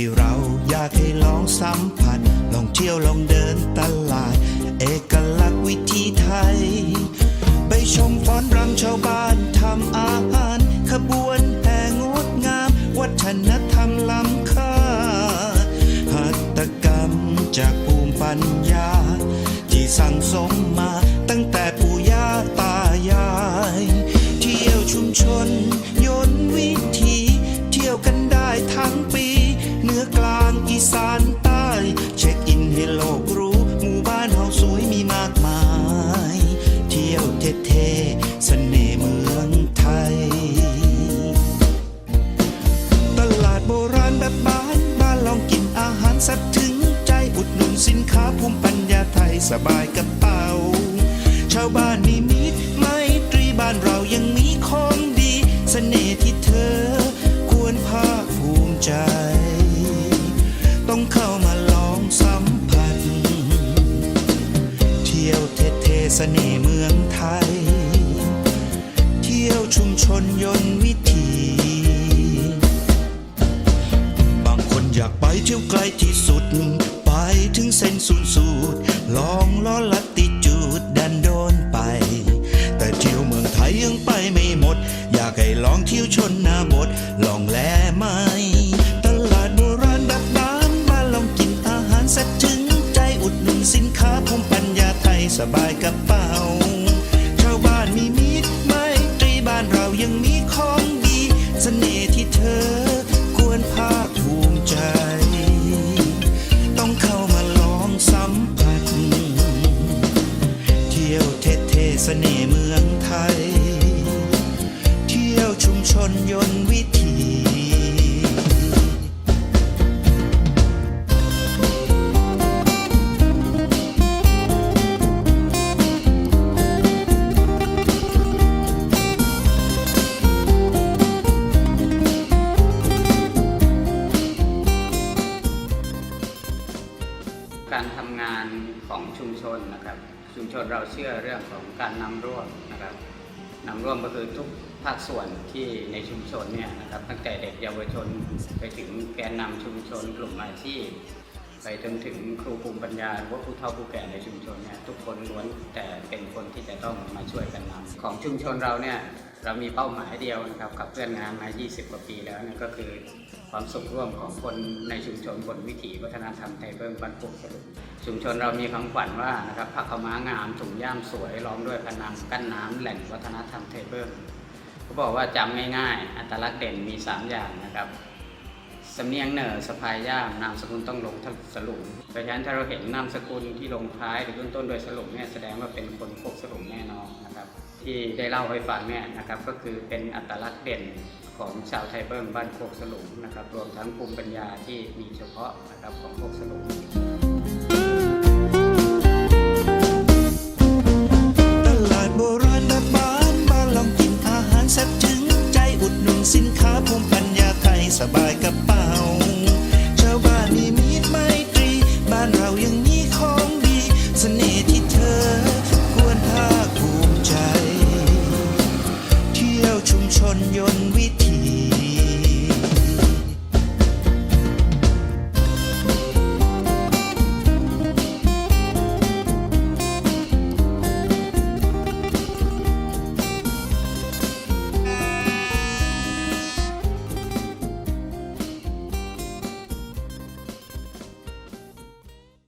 ที่เราอยากให้ลองสัมผัส ลองเที่ยวลองเดินตลาด เอกลักษณ์วิถีไทย ไปชมฟ้อนรำชาวบ้านทำอาหาร ขบวนแห่งดงาม วัฒนธรรมล้ำค่า หัตถกรรมจากภูมิปัญญา ที่สั่งสมมาตั้งแต่ปู่ย่าตายาย เที่ยวชุมชนยนต์วิถีเที่ยวกันได้ทั้งปี อีสานใต้ เช็คอินให้โลกรู้ หมู่บ้านเฮาสวยมีมากมาย เที่ยวเท่ๆเสน่ห์เมืองไทย ตลาดโบราณแบบบ้านบ้านลองกินอาหารสัตว์ถึงใจอุดหนุนสินค้าภูมิปัญญาไทยสบายกระเป๋า ชาวบ้านมีมิ เที่เท่ๆเสน่เมืองไทย เที่ยวชุมชนยนต์วิถี บางคนอยากไปเที่ยวไกลที่สุด ไปถึงเส้นศูนย์สู สบายกระเป๋าชาวบ้านมีมิตรไมตรีบ้านเรายังมีของดีเสน่ห์ที่เธอควรภาคภูมิใจ ต้องเข้ามาลองสัมผัส เที่ยวเท่ๆเสน่ห์เมืองไทย เที่ยวชุมชนยนต์วิถี การทำงานของชุมชนนะครับ ชุมชนเราเชื่อเรื่องของการนำร่วมนะครับนำร่วมก็คือทุกภาคส่วนที่ในชุมชนเนี่ยนะครับตั้งแต่เด็กเยาวชนไปถึงแกนนำชุมชนกลุ่มอาชีพ ไปจนถึงครูภูมิปัญญาหรือว่าผู้เฒ่าผู้แก่ในชุมชนเนี่ยทุกคนล้วนแต่เป็นคนที่จะต้องมาช่วยกันนำของชุมชนเราเนี่ยเรามีเป้าหมายเดียวนะครับกับเพื่อนงานมา 20 กว่าปีแล้วนั่นก็คือความสุขร่วมของคนในชุมชนบนวิถีวัฒนธรรมไทยเบิ้งบรรพุสรุปชุมชนเรามีคำขวัญว่านะครับผักขม้างามถุงย่ามสวยล้อมด้วยพนังกั้นน้ำแหล่งวัฒนธรรมไทยเบิ้งเขาบอกว่าจำง่ายๆ อัตลักษณ์เด่นมี 3 อย่างนะครับ สำเนียงเหน่อสะพายย่ามนามสกุลต้องลงสลุงเพราะฉะนั้นถ้าเราเห็นนามสกุลที่ลงท้ายหรือขึ้นต้นโดยสลุงเนี่ยแสดงว่าเป็นคนโคกสลุงแน่นอนนะครับ ที่ได้เล่าให้ฟังเนี่ยนะครับก็คือเป็นอัตลักษณ์เด่นของชาวไทเบิ้งบ้านโคกสลุงนะครับรวมทั้งภูมิปัญญาที่มีเฉพาะนะครับของโคกสลุงตลาดโบราณแบบบ้านลองกินอาหารแซ่บถึงใจอุดหนุนสินค้าภูมิปัญญาไทยสบายกร